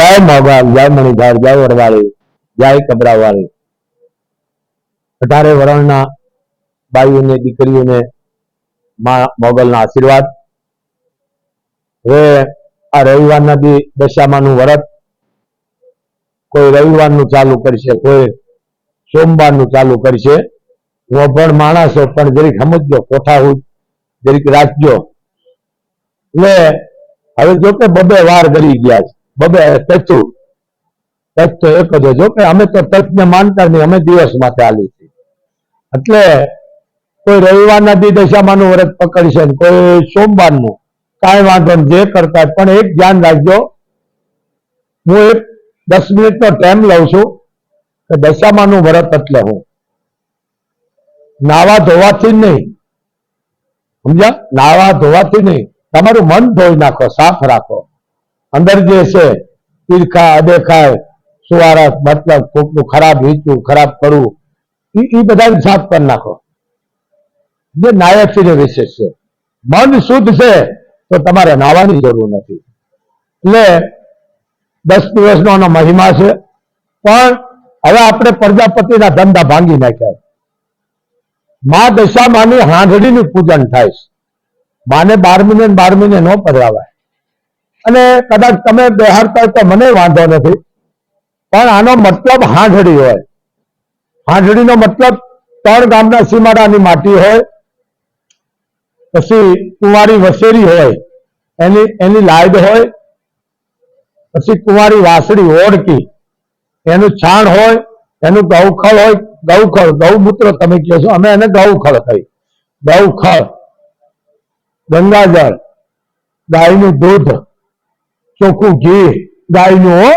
જય મોગલ જય મણિધાર જય વરવાળી જય કબરાવાળી. અઢારે વરણના બાઈઓને દીકરીઓને મોગલના આશીર્વાદ. હવે આ રવિવારના બી દશામાનું વ્રત કોઈ રવિવારનું ચાલુ કરશે, કોઈ સોમવારનું ચાલુ કરશે. હું પણ માણસો પણ જરીક સમજજો, કોઠા જરીક રાખજો. એટલે હવે જો કે બબે વાર કરી ગયા છે. બબે તચુ તચ તો એક જ જો કે અમે તો તચને માનતા નહીં. અમે દિવસ માટે આલી એટલે કોઈ રવિવારના દી દશામાનું વ્રત પકડશે ને કોઈ સોમવારનું, કાંઈ વાંધો જે કરતા પણ એક ધ્યાન રાખજો. હું એક દસ મિનિટનો ટાઈમ લઉં છું કે દશામાનું વ્રત એટલે હું. નાવા ધોવાથી નહીં. સમજ્યા? નાવા ધોવાથી નહીં. તમારું મન ધોઈ નાખો, સાફ રાખો. અંદર જે છે પીરખા અદેખાય સુવારસ, મતલબ કોકનું ખરાબ હીચું ખરાબ કરવું એ એ બધાને સાફ કરી નાખો. જે નાયકથી વિશેષ છે. મન શુદ્ધ છે, તો તમારે નાવાની જરૂર નથી. એટલે દસ દિવસનો મહિમા છે. પણ હવે આપણે પ્રજાપતિના ધંધા ભાંગી નાખ્યા મા દશામાની હાંધડીનું પૂજન થાય છે. માને બાર મહિને બાર મહિને ન પધરાવાય. અને કદાચ તમે બેહારતા તો મને વાંધો નથી. પણ આનો મતલબ હાંઢળી હોય. હાંઢળીનો મતલબ ત્રણ ગામના સીમાડાની માટી હોય, પછી કુંવારી વસેરી હોય, એની એની લાઈડ હોય, પછી કુંવારી વાસળી ઓળકી એનું છાણ હોય, એનું ગૌખળ હોય, ગૌખળ, ગૌમૂત્ર તમે કહો છો, અમે એને ગૌખળ કહી ગૌખળ, ગંગાજળ, ગાયનું દૂધ ચોખ્ખું ઘી, ગાયનું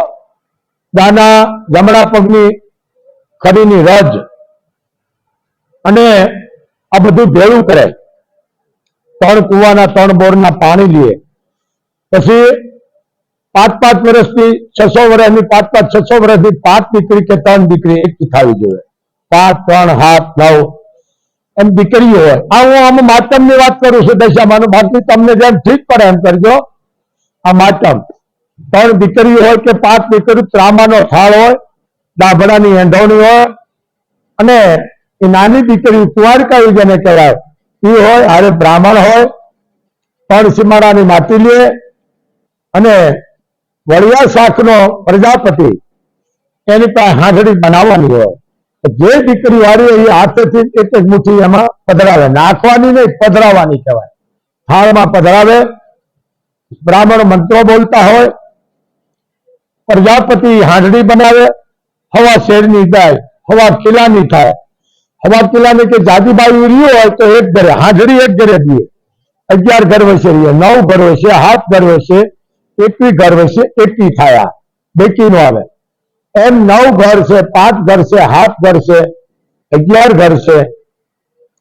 દાના જમણા પગની ખડીની રજ. અને આ બધું ભેળું કરે. ત્રણ કુવાના, ત્રણ બોરના પાણી લે. પછી પાંચ પાંચ વર્ષથી છસો વર્ષની, પાંચ પાંચ છસો વર્ષની પાંચ દીકરી કે ત્રણ દીકરી એક થવી જોઈએ. પાંચ, ત્રણ, હાથ, નવ, એમ દીકરીઓ હોય. આ હું આમ માતમની વાત કરું છું દશામાનું. બાકી તમને જેમ ઠીક પડે એમ કરજો. આ માતમ ત્રણ દીકરી હોય કે પાંચ દીકરી ત્રામાનો થાળ હોય, દાભડાની એંધવણી હોય, અને એ નાની દીકરી કુંવારકાઈ જેને કહેવાય, એ હોય, હારે બ્રાહ્મણ હોય, પણ સીમાડાની માટી લે, અને વળિયા શાખનો પ્રજાપતિ, એની પાસે હાંડળી બનાવવાની હોય. જે દીકરી વાળી એ હાથેથી એક એક મુઠ્ઠી એમાં પધરાવે. નાખવાની નહીં, પધરાવાની કહેવાય. થાળમાં પધરાવે બ્રાહ્મણ મંત્રો બોલતા હોય પ્રજાપતિ હાંડળી બનાવે હવા શેરની ગાય હવા કિલ્લાની થાય હવા કિલ્લાની કે જાદીબાઈ રહ્યું હોય તો એક ઘરે હાંડળી એક ઘરે દે અગિયાર ઘર વસે રહીએ નવ ઘર વસે હાથ ઘર વસે એકવી ઘર વસે એકી થયા બેકી નો આવે એમ નવ ઘર છે પાંચ ઘર છે હાથ ઘર છે અગિયાર ઘર છે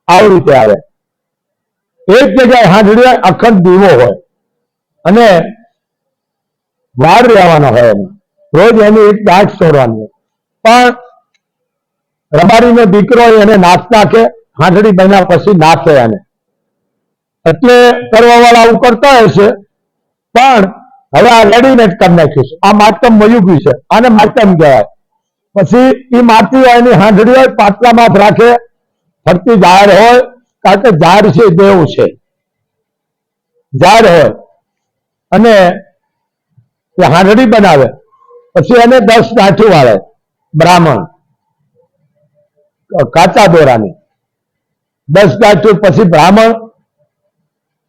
આવી રીતે આવે એક જગ્યાએ હાંડળી અખંડ દીવો હોય અને વાર રહેવાનો હોય એનો રોજ એની એક છોડવાની હોય. પણ રબારીનો દીકરો એને નાશ નાખે હાંસડી મહિના પછી નાખે એને. એટલે કરવા વાળા આવું કરતા હશે પણ હવે આ રેડીમેડ કરી નાખીશ આ માતમ મયુગી છે. આને માતમ કહેવાય. પછી એ માટી હોય, એની હાંસડી હોય પાટલા માપ રાખે. ફરતી ઝાડ હોય, કારણ કે ઝાડ છે, દેવ છે. ઝાડ હોય. અને એ હાંડળી બનાવે. પછી એને દસ ગાંઠી વાળે, બ્રાહ્મણ. કાચા દોરાની. દસ ગાંઠી પછી બ્રાહ્મણ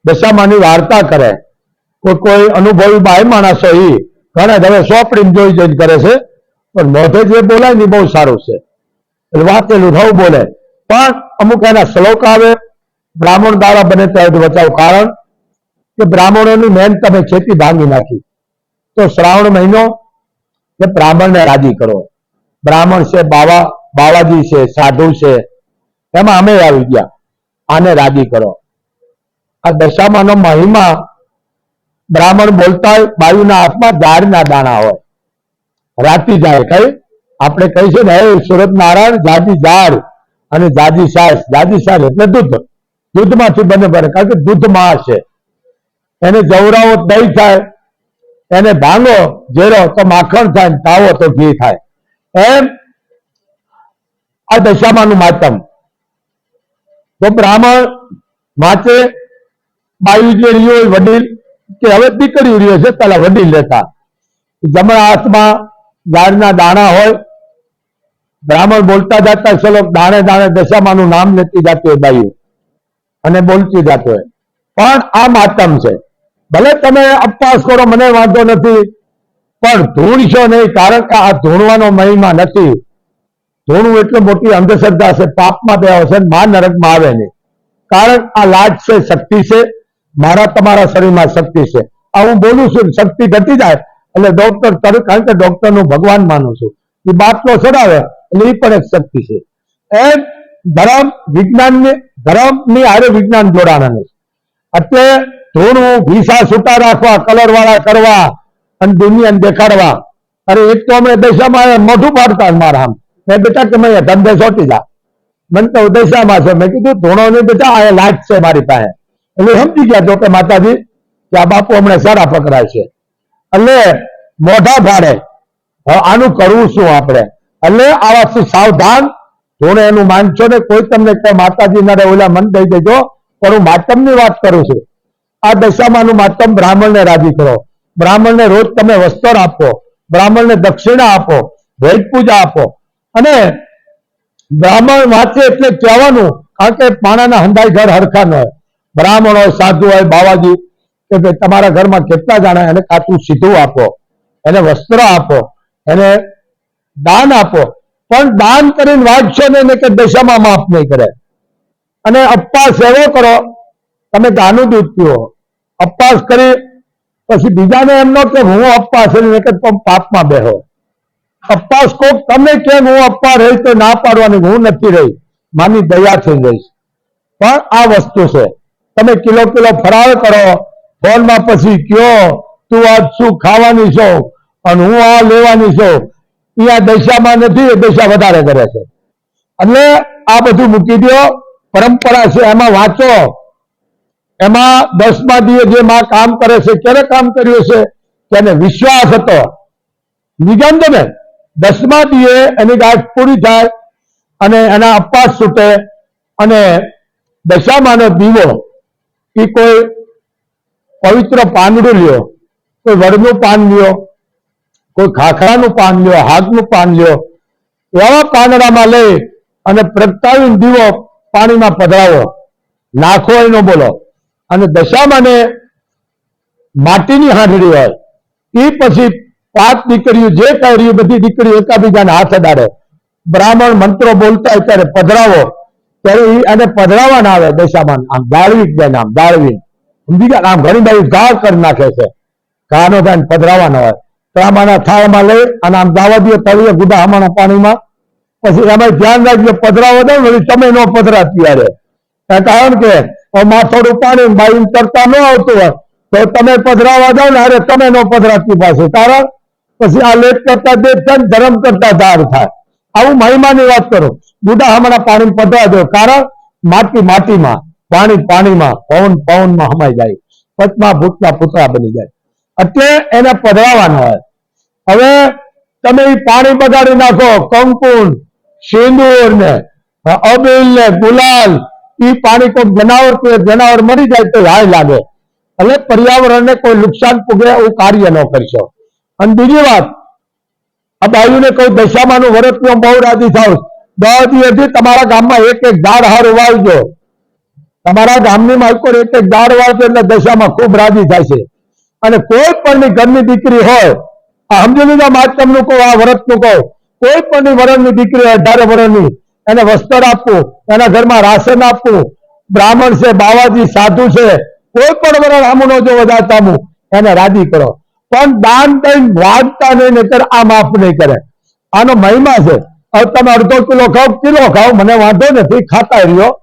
દશામાની વાર્તા કરે. કોઈ કોઈ અનુભવી બાય માણસો એ ઘણા હવે સોપડી જોઈ જોઈને કરે છે. પણ મોઢે જે બોલાય ને બહુ સારું છે. એટલે વાંચેલું થવું બોલે. પણ અમુક એના શ્લોક આવે. બ્રાહ્મણ દ્વારા બને ત્યાં બચાવ કારણ કે બ્રાહ્મણોની મેન તમે ખેતી ભાંગી નાખી. તો શ્રાવણ મહિનો કે બ્રાહ્મણને રાજી કરો. બ્રાહ્મણ છે, બાવા, બાવાજી છે, સાધુ છે, એમાં અમે આવી ગયા. આને રાજી કરો. આ દશામાનો મહિમા બ્રાહ્મણ બોલતા હોય, બાયુના હાથમાં ઝાડના દાણા હોય. રાતી જાય કઈ? આપણે કહી છે ને સુરત નારાયણ, જાજી ઝાડ અને જાજી સાસ. જાજી સાસ એટલે દૂધ. દૂધમાંથી બને બને, કારણ કે દૂધમાં છે. એને જવરાવો દહીં થાય. એને ભાંગો, ઝેરો, તો માખણ થાય તાવો તો ઘી થાય. એમ આ દશામાનું માતમ. તો બ્રાહ્મણ માથે બાયુ જે રહ્યો હોય વડીલ, કે હવે દીકરી રહ્યો છે, પેલા વડીલ લેતા જમણા હાથમાં ગાળના દાણા હોય, બ્રાહ્મણ બોલતા જતા ચલો દાણે દાણે દશામાનું નામ લેતી જતી હોય બાયુ. અને બોલતી જતી હોય. પણ આ માતમ છે. ભલે તમે અપવાસ કરો, મને વાંધો નથી, પણ ધૂણશો નહીં, કારણ કે આ ધૂણવાનો મહિમા નથી. ધૂણવું એટલે મોટી અંધશ્રદ્ધા છે પાપમાં બે છે મા નરકમાં આવે નહીં. કારણ આ લાજ છે, શક્તિ છે, મારા તમારા શરીરમાં શક્તિ છે. આ હું બોલું છું, શક્તિ ઘટી જાય, એટલે ડોક્ટર તરત કારણ કે ડોક્ટરનું ભગવાન માનું છું. એ બાટલો ચડાવે, એટલે એ પણ એક શક્તિ છે. એમ ધર્મ વિજ્ઞાન ધર્મની હારે વિજ્ઞાન જોડાણાનું અત્યારે ધૂણવું ભીસા છૂટા રાખવા કલર વાળા કરવા અને દુનિયાને દેખાડવા. અરે એક તો અમે દશામાં મોઢું પાડતા મારા આમ. મેં બેટા કે મેં ધંધે સોટી જા. મને તો દશામાં છે. મેં કીધું ધૂણો નહીં બેટા આ લાજ છે મારી પાસે. એટલે સમજી ગયા જો કે માતાજી કે આ બાપુ હમણાં સારા પકડાય છે. એટલે મોઢા ભાડે આનું કરવું શું આપણે? એટલે આવાથી સાવધાન? ધૂણે એનું માનશો ને કોઈ તમને કે માતાજી ના ઓલા મન દઈ દેજો, પણ હું માતમની વાત કરું છું. આ દશામાંનું માતમ બ્રાહ્મણને રાજી કરો. બ્રાહ્મણને રોજ તમે વસ્ત્ર આપો. બ્રાહ્મણને દક્ષિણા આપો. ભેટ પૂજા આપો. અને બ્રાહ્મણ વાંચે એટલે કહેવાનું, કારણ કે પાણાના હંધાઈ ઘર હરખા ન હોય. બ્રાહ્મણ હોય, સાધુ હોય, બાવાજી, કે ભાઈ તમારા ઘરમાં કેટલા જાણા એને કાચું સીધું આપો. એને વસ્ત્ર આપો. એને દાન આપો. પણ દાન કરીને વાંચશો ને કે દશામાં માફ નહીં કરે. અને અપ્પા સેવો કરો. તમે ગાનું દૂધ પીવો અપવાસ કરી, પછી બીજાને એમ ન કે હું અપવાસ ને કે તમે પાપમાં બેહો. અપવાસ કોક તમે કેમ હું અપવા રહી તો ના પાડવાની હું નથી રહી. માની દયા થઈ જઈશ પણ આ વસ્તુ છે. તમે કિલો કિલો ફરાળ કરો, ફોનમાં પછી કયો, તું આજ શું ખાવાની છો? અને હું આ લેવાની છું? અહીંયા દશામાં નથી, એ દશા વધારે કરે છે. એટલે આ બધું મૂકી દો પરંપરા છે, એમાં વાંચો. એમાં દસમા દીએ જે માં કામ કરે છે, ક્યારે કામ કર્યું છે તેને વિશ્વાસ હતો. નિગમ ને દસમા દીએ એની ગાંઠ પૂરી થાય અને એના અપાસ છૂટે અને દશામાનો દીવો એ કોઈ પવિત્ર પાંદડું લ્યો કોઈ વડનું પાન લ્યો, કોઈ ખાખરાનું પાન લ્યો, હાથનું પાન લ્યો, એવા પાંદડામાં લઈ અને પ્રગટાવીને દીવો પાણીમાં પધરાવો. નાખો એનો બોલો. અને દશામાને માટીની હાંડડી હોય, એ પછી પાંચ દીકરીઓ, જે કર્યું બધી દીકરીઓ એકાબીજાને હાથ અડાડે. બ્રાહ્મણ મંત્રો બોલતા હોય ત્યારે પધરાવો. ત્યારે એ અને પધરાવાના આવે દશામાન આમ દાળવી જ આમ દાળવી સમજી ગયા? આમ ઘણી બધી ગાળ કરી નાખે છે. ઘાનો થાય ને પધરાવા ના હોય. તો આમાંના થાળમાં લઈ અને આમ દાવા દો, તળીએ ગુડા આમાંના પાણીમાં. પછી એમાં ધ્યાન રાખજો, પધરાવો ને તમે નો પધરા ત્યારે. કારણ કે માથોડું પાણી બાયું કરતા ન આવતું હોય, તો તમે પધરાવા જાઓ ને અરે તમે નો પધરાતી પાસે કારણ પછી આ લેટ કરતા થાય ધર્મ કરતા ધાર થાય. આવું મહિમાની વાત કરો. બુડા હમણાં પાણી પધરા દો, કારણ માટી માટીમાં, પાણી પાણીમાં, પવન પવનમાં હમાઈ જાય. પચમાં ભૂતના પુતળા બની જાય. એટલે એને પધરાવાના હોય. હવે તમે એ પાણી બગાડી નાખો કંકુન સિંદૂર ને અબિલ ને ગુલાલ એ પાણી કોઈ જનાવર કે જનાવર મરી જાય તો હાય લાગે. એટલે પર્યાવરણને કોઈ નુકસાન પૂગે એવું કાર્ય ન કરશો અને બીજી વાત, આ બાયુને કોઈ દશામાનું વરત બહુ રાજી થાવ દસ દિવસથી તમારા ગામમાં એક એક ઝાડ હાર વાવજો. તમારા ગામની માલકો એક એક ઝાડ વાવજો એટલે દશામાં ખૂબ રાજી થાય છે. અને કોઈ પણની ઘરની દીકરી હોય, આ સમજી લીધા માતમનું કહો, આ વ્રતનું કહો, કોઈ પણની વરણની દીકરી હોય, અઢારે વરણની એને વસ્ત્ર આપવું, એના ઘરમાં રાશન આપવું. બ્રાહ્મણ છે, બાવાજી, સાધુ છે, કોઈ પણ વરણ આમુનો જો વધારતામું એને રાજી કરો. પણ દાન દઈને વાંચતા નહીં, નહીતર આ માફ નહીં કરે. આનો મહિમા છે. હવે તમે અડધો કિલો ખાવ કિલો ખાવ મને વાંધો નથી, ખાતા રહ્યો.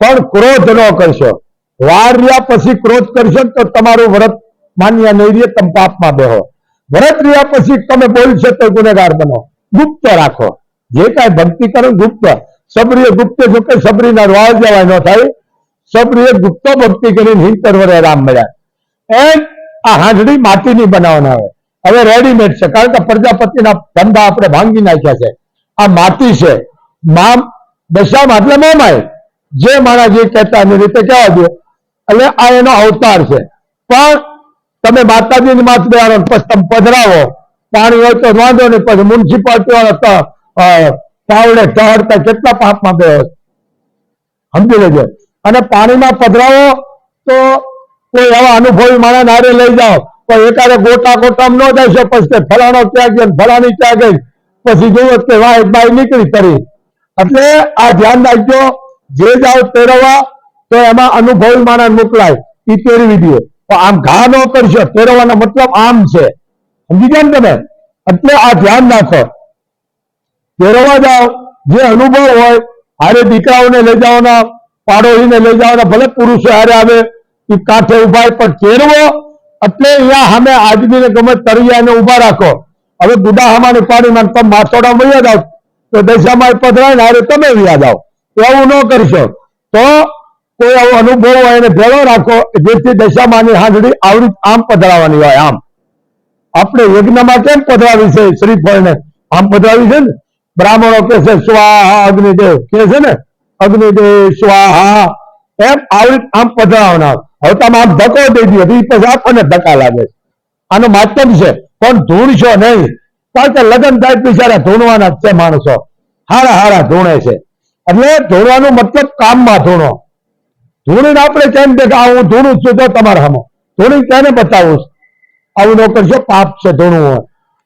પણ ક્રોધ ન કરશો. વાર રહ્યા પછી ક્રોધ કરશો તો તમારું વ્રત માન્ય નહીં રહે, તમે પાપમાં બેહો. વ્રત રહ્યા પછી તમે બોલશો તો ગુનેગાર બનો. ગુપ્ત રાખો. જે કાંઈ ભક્તિ કરે ગુપ્ત. સબરીએ ગુપ્ત જો કે સબરીના રોળ જવા ન થાય. સબરીએ ગુપ્ત ભક્તિ કરીને વરે રામ મળ્યા. એમ આ હાંડડી માટીની બનાવવાના આવે. હવે રેડીમેડ છે. કારણ કે પ્રજાપતિના ધંધા આપણે ભાંગી નાખ્યા છે. આ માટી છે. મામ દશામાં એટલે મોમાય. જે મારા જે કહેતા એની રીતે કહેવા દો. એટલે આ એનો અવતાર છે. પણ તમે માતાજીની માથે બેહાડો ને પછી તમે પધરાવો. પાણી હોય તો વાંધો નહીં. પછી મ્યુનિસિપાલિટી વાળા પાવડે ટહરતા કેટલા પાપમાં બે સમજી લેજો. અને પાણીમાં પધરાવો તો કોઈ એવા અનુભવી માણસ નારે લઈ જાઓ. પણ એકાદ ગોટા ગોટામાં ન જાય છે, પછી ફલાણો ક્યાં ગયો ફલાણી ક્યાં ગઈ. પછી જોવો કે વાય બાય નીકળી તરી એટલે આ ધ્યાન રાખજો, જે જાઓ પહેરવા તો એમાં અનુભવી માણસ મોકલાય. એ પહેરવી દે. તો આમ ઘા ન કરશો પહેરવાનો મતલબ આમ છે. સમજી ગયા ને તમે? એટલે આ ધ્યાન રાખો. તેરવા જાઓ. જે અનુભવ હોય, હારે દીકરાઓને લઈ જવાના, પાડોશીને લઈ જવાના, ભલે પુરુષો હારે આવે એ કાંઠે ઊભા પણ તેરવો એટલે અહીંયા સામે આદમીને ગમે તરિયાને ઊભા રાખો. હવે ગુડાહામાની પાણીમાં તમે માથોડા વૈયા જાવ તો દશામાં પધરાય ને, હારે તમે વ્યા જાઓ. એવું ન કરશો. તો કોઈ આવો અનુભવ હોય એને ભેળો રાખો જેથી દશામાની હાજરી આવડી આમ પધરાવાની હોય, આમ. આપણે યજ્ઞમાં કેમ પધરાવી છે? શ્રીફળને આમ પધરાવી છે ને? બ્રાહ્મણો કે છે, સ્વાહા અગ્નિદેવ. કે છે ને, અગ્નિદેવ, સ્વાહા. એમ આવી આમ પધરાવનાર. હવે તમે આમ ધક્કો દઈ દો ઈ પછી આપણને ધક્કા લાગે છે. આનો માધ્યમ છે, પણ ધૂણશો નહીં. કારણ કે લગ્ન થાય બિચારા ધૂણવાના છે માણસો. હારા હારા ધૂણે છે. એટલે ધૂણવાનું મતલબ કામમાં ધૂણો. ધૂણીને આપણે કેમ કે હું ધૂણું છું, તો તમારા હમો. ધૂણી તેને બતાવું? આવું ન કરશો, પાપ છે ધૂણું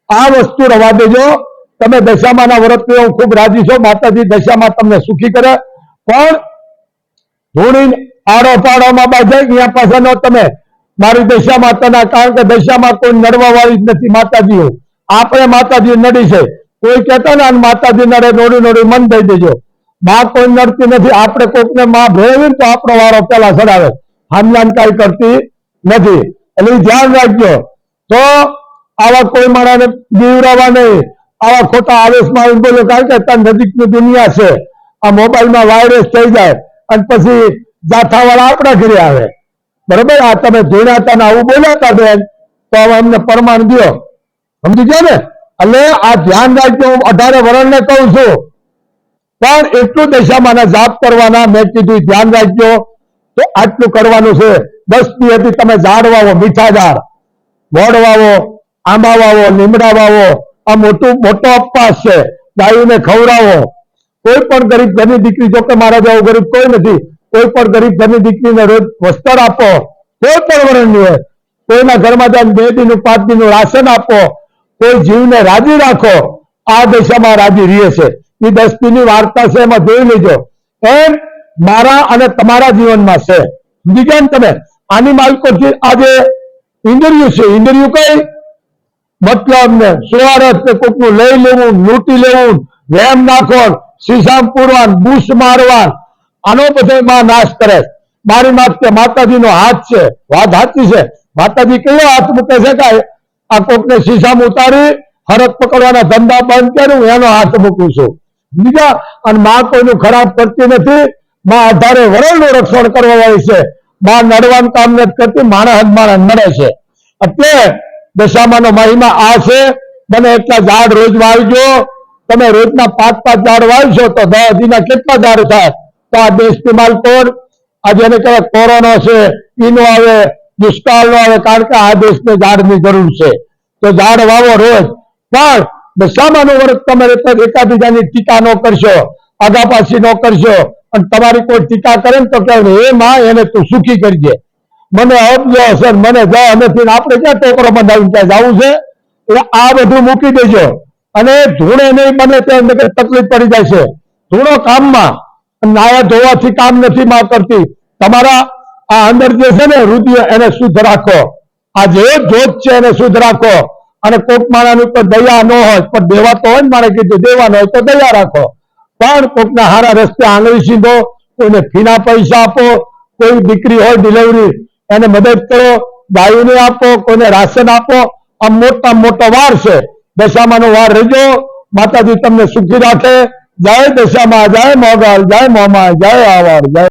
આ વસ્તુ રવા દેજો. તમે દશામાના વ્રતથી હું ખૂબ રાજી છો. માતાજી દશામાં તમને સુખી કરે. પણ ધૂણી આડો પાડોમાં બાજે અહીંયા પાછળનો તમે. મારી દશા માતાના કારણ કે દશામાં કોઈ નડવા વાળી જ નથી માતાજીઓ આપણે માતાજી નડી છે. કોઈ કહેતા ને માતાજી નડે, નોડી નોડી મન થઈ દેજો. માં કોઈ નડતી નથી. આપણે કોકને માં ભેળવી તો આપણો વારો પેલા ચડાવે. હામલાન કાંઈ કરતી નથી. એટલે ધ્યાન રાખજો. તો આવા કોઈ માણસને બીવરાવા નહીં. આવા ખોટા આવેશમાં આવીને બોલો કારણ કે અત્યારે નજીકની દુનિયા છે. આ મોબાઈલમાં વાયરસ થઈ જાય અને પછી જાથાવાળા આપણા ઘરે આવે. બરોબર? આ તમે જોડાતા આવું બોલ્યા હતા બેન, તો હવે અમને પરમાન દો સમજી ગયો ને? એટલે આ ધ્યાન રાખજો, હું અઢારે વરણને કહું છું. પણ એટલું દશામાંના જાપ કરવાના મેં કીધું, ધ્યાન રાખજો. તો આટલું કરવાનું છે. દસ હતી તમે ઝાડ વાવો મીઠા ઝાડ વડ વાવો આંબા વાવો લીમડા વાવો આ મોટું, મોટો અપવાસ છે. ગાયોને ખવડાવો. કોઈ પણ ગરીબ ઘરની દીકરી જો કે મારા જેવો ગરીબ કોઈ નથી, કોઈ પણ ગરીબ ઘરની દીકરીને રોજ વસ્ત્ર આપો. કોઈ પણ વર્ણની હોય, કોઈના ઘરમાં જાય બે દીનું, પાંચ દીનું રાશન આપો. કોઈ જીવને રાજી રાખો. આ દિશામાં રાજી રહે છે. એ દસ દીની વાર્તા છે, એમાં જોઈ લેજો. એમ મારા અને તમારા જીવનમાં છે. ને તમે આની માલકો આજે ઇન્ટરવ્યુ છે ઇન્ટરવ્યુ કઈ? મતલબ ને સુવારસ ને કોકનું લઈ લેવું, લૂંટી લેવું વેમ નાખવા શીશામ પૂરવાન બુશ મારવાન. આનો બધો માં નાશ કરે મારી માત કે માતાજીનો હાથ છે, વાત સાચી છે. માતાજી કયો હાથ મૂકે છે કે આ કોકને શીશામ ઉતારી હરક પકડવાના ધંધા બંધ કર્યું, એનો હાથ મૂકું છું. બીજા, અને માં કોઈનું ખરાબ કરતી નથી. માં અઢારે વરણનું રક્ષણ કરવા વાળી છે. માં નડવાનું કામ નથી કરતી, માણસ માણસ નડે છે. એટલે દશામાનો મહિમા આ છે. બને એટલા ઝાડ રોજ વાવજો તમે રોજના પાંચ પાંચ ઝાડ વાવશો તો દસ કેટલા ઝાડ થાય? તો આ દેશની માલકોર આજે એને કહેવાય કોરોનો છે. ઈનો આવે દુષ્કાળ નો આવે, કારણ કે આ દેશને ઝાડની જરૂર છે. તો ઝાડ વાવો રોજ. પણ દશામાનું વર્ગ તમે એકાબીજાની ટીકા ન કરશો. આગાપાછી ન કરશો. અને તમારી કોઈ ટીકા કરે ને તો કહેવાય એ માં, એને તું સુખી કરજે. મને અબજો હશે મને જવા નથી આપણે ક્યાં ટોકરો બંધાવીને ત્યાં જવું છે? એટલે આ બધું મૂકી દેજો. અને ધૂણે નહીં બને ત્યાં તકલીફ પડી જાય છે. ધૂણો કામમાં. નાયા ધોવાથી કામ નથી માં કરતી. તમારા આ અંદર જે છે ને રુધિર, એને શુદ્ધ રાખો. આ જે જોત છે એને શુદ્ધ રાખો. અને કોક માણસ ઉપર દયા ન હોય, પણ દેવા તો હોય ને મારે કીધું દેવાનો હોય તો દયા રાખો. પણ કોકના હારા રસ્તે આંગળી સીધો, કોઈને ફીના પૈસા આપો, કોઈ દીકરી હોય ડિલિવરી એને મદદ કરો, ગાયોને આપો, કોઈને રાશન આપો. આ મોટા મોટો વાર છે. દશામાનો વાર રહેજો. માતાજી તમને સુખી રાખે. જય દશામાં જય મોગલ, જય મોમા જય આવાર જય